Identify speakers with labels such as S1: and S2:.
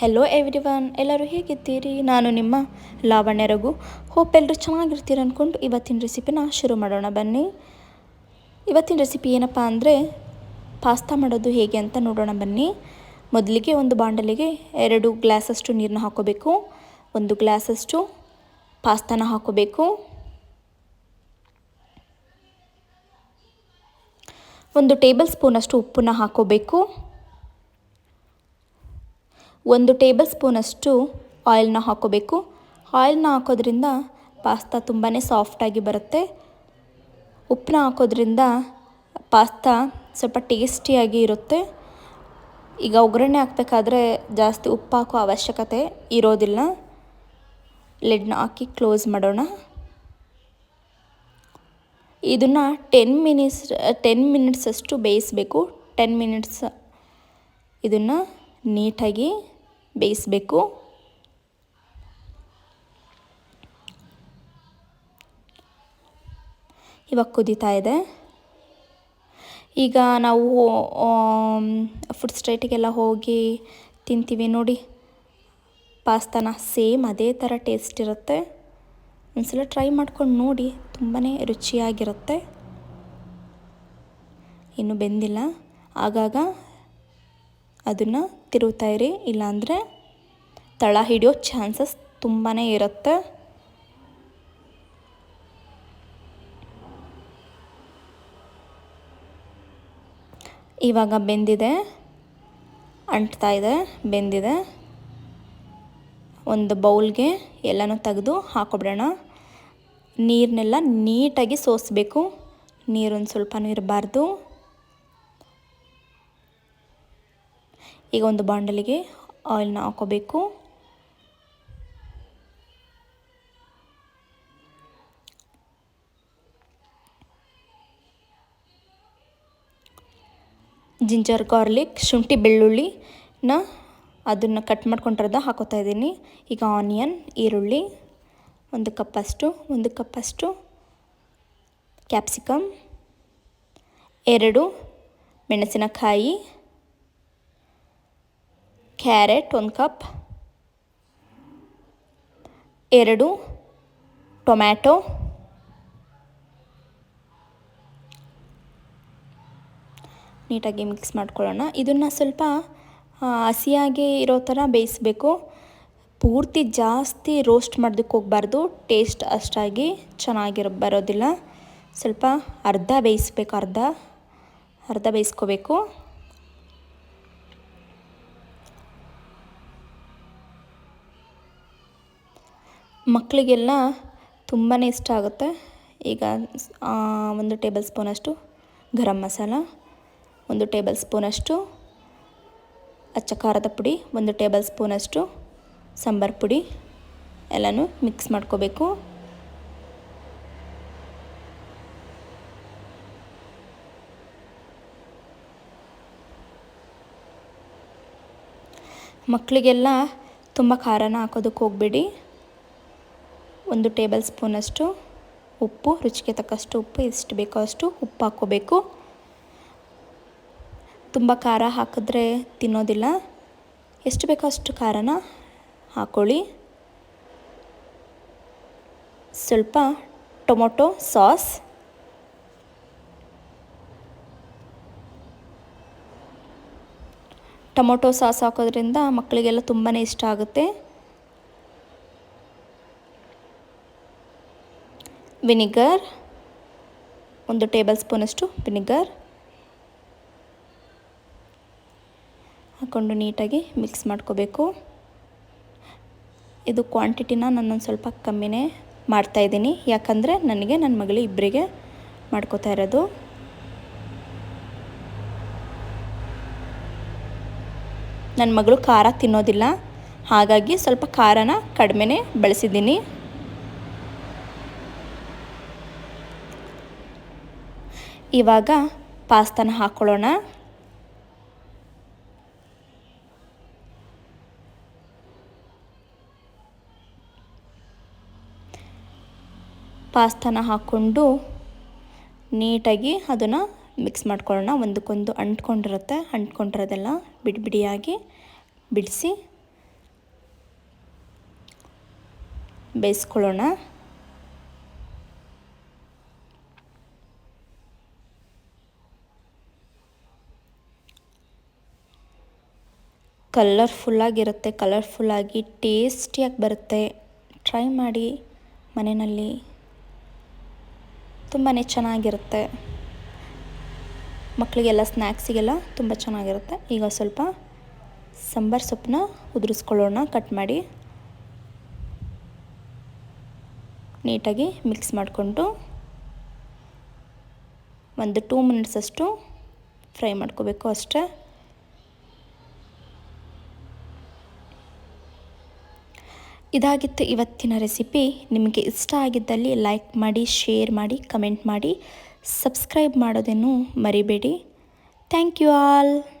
S1: Hello every one ಎಲ್ಲರೂ ಹೇಗಿದ್ದೀರಿ? ನಾನು ನಿಮ್ಮ ಲಾವಣ್ಯ ರಘು. ಹೋಪ್ ಎಲ್ಲರೂ ಚೆನ್ನಾಗಿರ್ತೀರ ಅಂದ್ಕೊಂಡು ಇವತ್ತಿನ ರೆಸಿಪಿನ ಶುರು ಮಾಡೋಣ ಬನ್ನಿ. ಇವತ್ತಿನ ರೆಸಿಪಿ ಏನಪ್ಪ ಅಂದರೆ ಪಾಸ್ತಾ ಮಾಡೋದು ಹೇಗೆ ಅಂತ ನೋಡೋಣ ಬನ್ನಿ. ಮೊದಲಿಗೆ ಒಂದು ಬಾಂಡಲಿಗೆ ಎರಡು ಗ್ಲಾಸಷ್ಟು ನೀರನ್ನ ಹಾಕೋಬೇಕು. ಒಂದು ಗ್ಲಾಸಷ್ಟು ಪಾಸ್ತಾನ ಹಾಕೋಬೇಕು. ಒಂದು ಟೇಬಲ್ ಸ್ಪೂನಷ್ಟು ಉಪ್ಪನ್ನ ಹಾಕೋಬೇಕು. ಒಂದು ಟೇಬಲ್ ಸ್ಪೂನಷ್ಟು ಆಯಿಲ್ನ ಹಾಕೋಬೇಕು. ಆಯಿಲ್ನ ಹಾಕೋದ್ರಿಂದ ಪಾಸ್ತಾ ತುಂಬಾ ಸಾಫ್ಟಾಗಿ ಬರುತ್ತೆ. ಉಪ್ಪನ್ನ ಹಾಕೋದ್ರಿಂದ ಪಾಸ್ತಾ ಸ್ವಲ್ಪ ಟೇಸ್ಟಿಯಾಗಿ ಇರುತ್ತೆ. ಈಗ ಒಗ್ಗರಣೆ ಹಾಕಬೇಕಾದ್ರೆ ಜಾಸ್ತಿ ಉಪ್ಪು ಹಾಕೋ ಅವಶ್ಯಕತೆ ಇರೋದಿಲ್ಲ. ಲೆಡ್ನ ಹಾಕಿ ಕ್ಲೋಸ್ ಮಾಡೋಣ. ಇದನ್ನು ಟೆನ್ ಮಿನಿಟ್ಸ್, ಟೆನ್ ಮಿನಿಟ್ಸಷ್ಟು ಬೇಯಿಸಬೇಕು. ಟೆನ್ ಮಿನಿಟ್ಸ್ ಇದನ್ನು ನೀಟಾಗಿ ಬೇಯಿಸಬೇಕು. ಇವಾಗ ಕುದೀತಾ ಇದೆ. ಈಗ ನಾವು ಫುಡ್ ಸ್ಟ್ರೈಟಿಗೆಲ್ಲ ಹೋಗಿ ತಿಂತೀವಿ. ನೋಡಿ, ಪಾಸ್ತಾನ ಸೇಮ್ ಅದೇ ಥರ ಟೇಸ್ಟ್ ಇರುತ್ತೆ. ಒಂದ್ಸಲ ಟ್ರೈ ಮಾಡ್ಕೊಂಡು ನೋಡಿ ತುಂಬಾ ರುಚಿಯಾಗಿರುತ್ತೆ. ಇನ್ನು ಬೆಂದಿಲ್ಲ. ಆಗಾಗ ಅದನ್ನು ತಿರುಗ್ತಾ ಇರಿ. ಇಲ್ಲಾಂದರೆ ತಳ ಹಿಡಿಯೋ ಚಾನ್ಸಸ್ ತುಂಬಾ ಇರುತ್ತೆ. ಇವಾಗ ಬೆಂದಿದೆ. ಅಂಟ್ತಾ ಇದೆ, ಬೆಂದಿದೆ. ಒಂದು ಬೌಲ್ಗೆ ಎಲ್ಲನೂ ತೆಗೆದು ಹಾಕೊಬಿಡೋಣ. ನೀರನ್ನೆಲ್ಲ ನೀಟಾಗಿ ಸೋಸಬೇಕು. ನೀರೊಂದು ಸ್ವಲ್ಪನೂ ಇರಬಾರ್ದು. ಈಗ ಒಂದು ಬಾಂಡಲಿಗೆ ಆಯಿಲ್ನ ಹಾಕೋಬೇಕು. ಜಿಂಜರ್ ಗಾರ್ಲಿಕ್, ಶುಂಠಿ ಬೆಳ್ಳುಳ್ಳಿನ ಅದನ್ನು ಕಟ್ ಮಾಡ್ಕೊಂಡಿರೋದ ಹಾಕೋತಾ ಇದ್ದೀನಿ. ಈಗ ಆನಿಯನ್, ಈರುಳ್ಳಿ, ಒಂದು ಕಪ್ಪಷ್ಟು ಒಂದು ಕಪ್ಪಷ್ಟು ಕ್ಯಾಪ್ಸಿಕಮ್, ಎರಡು ಮೆಣಸಿನಕಾಯಿ ಕ್ಯಾರೆಟ್ ಒಂದು ಕಪ್. ಎರಡು ಟೊಮ್ಯಾಟೊ. ನೀಟಾಗಿ ಮಿಕ್ಸ್ ಮಾಡ್ಕೊಳ್ಳೋಣ. ಇದನ್ನು ಸ್ವಲ್ಪ ಹಸಿಯಾಗಿ ಇರೋ ಥರ ಬೇಯಿಸಬೇಕು. ಪೂರ್ತಿ ಜಾಸ್ತಿ ರೋಸ್ಟ್ ಮಾಡೋದಕ್ಕೆ ಹೋಗಬಾರ್ದು. ಟೇಸ್ಟ್ ಅಷ್ಟಾಗಿ ಚೆನ್ನಾಗಿರ, ಬರೋದಿಲ್ಲ. ಸ್ವಲ್ಪ ಅರ್ಧ ಬೇಯಿಸ್ಬೇಕು, ಅರ್ಧ. ಅರ್ಧ ಬೇಯಿಸ್ಕೋಬೇಕು. ಮಕ್ಕಳಿಗೆಲ್ಲ ತುಂಬಾ ಇಷ್ಟ ಆಗುತ್ತೆ. ಈಗ ಒಂದು ಟೇಬಲ್ ಸ್ಪೂನಷ್ಟು ಗರಂ ಮಸಾಲ, ಒಂದು ಟೇಬಲ್ ಸ್ಪೂನಷ್ಟು ಅಚ್ಚ ಖಾರದ ಪುಡಿ, ಒಂದು ಟೇಬಲ್ ಸ್ಪೂನಷ್ಟು ಸಾಂಬಾರು ಪುಡಿ ಎಲ್ಲನೂ ಮಿಕ್ಸ್ ಮಾಡ್ಕೋಬೇಕು. ಮಕ್ಕಳಿಗೆಲ್ಲ ತುಂಬ ಖಾರನ ಹಾಕೋದಕ್ಕೆ ಹೋಗಬೇಡಿ. ಒಂದು ಟೇಬಲ್ ಸ್ಪೂನಷ್ಟು ಉಪ್ಪು, ರುಚಿಗೆ ತಕ್ಕಷ್ಟು ಉಪ್ಪು, ಎಷ್ಟು ಬೇಕೋ ಅಷ್ಟು ಉಪ್ಪು ಹಾಕ್ಕೋಬೇಕು. ತುಂಬ ಖಾರ ಹಾಕಿದ್ರೆ ತಿನ್ನೋದಿಲ್ಲ. ಎಷ್ಟು ಬೇಕೋ ಅಷ್ಟು ಖಾರನ ಹಾಕ್ಕೊಳ್ಳಿ ಸ್ವಲ್ಪ ಟೊಮೊಟೊ ಸಾಸ್. ಟೊಮೊಟೊ ಸಾಸ್ ಹಾಕೋದ್ರಿಂದ ಮಕ್ಕಳಿಗೆಲ್ಲ ತುಂಬಾ ಇಷ್ಟ ಆಗುತ್ತೆ. ವಿನಿಗರ್, ಒಂದು ಟೇಬಲ್ ಸ್ಪೂನಷ್ಟು ವಿನಿಗರ್ ಹಾಕ್ಕೊಂಡು ನೀಟಾಗಿ ಮಿಕ್ಸ್ ಮಾಡ್ಕೋಬೇಕು. ಇದು ಕ್ವಾಂಟಿಟಿನ ನಾನೊಂದು ಸ್ವಲ್ಪ ಕಮ್ಮಿನೇ ಮಾಡ್ತಾಯಿದ್ದೀನಿ ಯಾಕಂದರೆ ನನಗೆ ನನ್ನ ಮಗಳು ಇಬ್ಬರಿಗೆ ಮಾಡ್ಕೋತಾ ಇರೋದು. ನನ್ನ ಮಗಳು ಖಾರ ತಿನ್ನೋದಿಲ್ಲ. ಹಾಗಾಗಿ ಸ್ವಲ್ಪ ಖಾರನ ಕಡಿಮೆನೇ ಬಳಸಿದ್ದೀನಿ. ಇವಾಗ ಪಾಸ್ತಾನ ಹಾಕ್ಕೊಳ್ಳೋಣ ಪಾಸ್ತಾನ ಹಾಕ್ಕೊಂಡು ನೀಟಾಗಿ ಅದನ್ನು ಮಿಕ್ಸ್ ಮಾಡ್ಕೊಳ್ಳೋಣ. ಒಂದಕ್ಕೊಂದು ಅಂಟ್ಕೊಂಡಿರುತ್ತೆ. ಅಂಟ್ಕೊಂಡಿರೋದೆಲ್ಲ ಬಿಡಿ ಬಿಡಿಯಾಗಿ ಬಿಡಿಸಿ ಬೇಯಿಸ್ಕೊಳ್ಳೋಣ. ಕಲರ್ಫುಲ್ಲಾಗಿರುತ್ತೆ ಕಲರ್ಫುಲ್ಲಾಗಿ ಟೇಸ್ಟಿಯಾಗಿ ಬರುತ್ತೆ. ಟ್ರೈ ಮಾಡಿ ಮನೆಯಲ್ಲಿ. ತುಂಬಾ ಚೆನ್ನಾಗಿರುತ್ತೆ. ಮಕ್ಕಳಿಗೆಲ್ಲ ಸ್ನ್ಯಾಕ್ಸಿಗೆಲ್ಲ ತುಂಬ ಚೆನ್ನಾಗಿರುತ್ತೆ. ಈಗ ಸ್ವಲ್ಪ ಸಾಂಬಾರು ಸೊಪ್ಪನ್ನ ಉದುರಿಸ್ಕೊಳ್ಳೋಣ ಕಟ್ ಮಾಡಿ. ನೀಟಾಗಿ ಮಿಕ್ಸ್ ಮಾಡಿಕೊಂಡು ಒಂದು ಟೂ ಮಿನಿಟ್ಸಷ್ಟು ಫ್ರೈ ಮಾಡ್ಕೋಬೇಕು ಅಷ್ಟೇ. ಇದಾಗಿತ್ತು ಇವತ್ತಿನ ರೆಸಿಪಿ. ನಿಮಗೆ ಇಷ್ಟ ಆಗಿದ್ದಲ್ಲಿ ಲೈಕ್ ಮಾಡಿ, ಶೇರ್ ಮಾಡಿ, ಕಮೆಂಟ್ ಮಾಡಿ. ಸಬ್ಸ್ಕ್ರೈಬ್ ಮಾಡೋದೇನು ಮರಿಬೇಡಿ. Thank you all.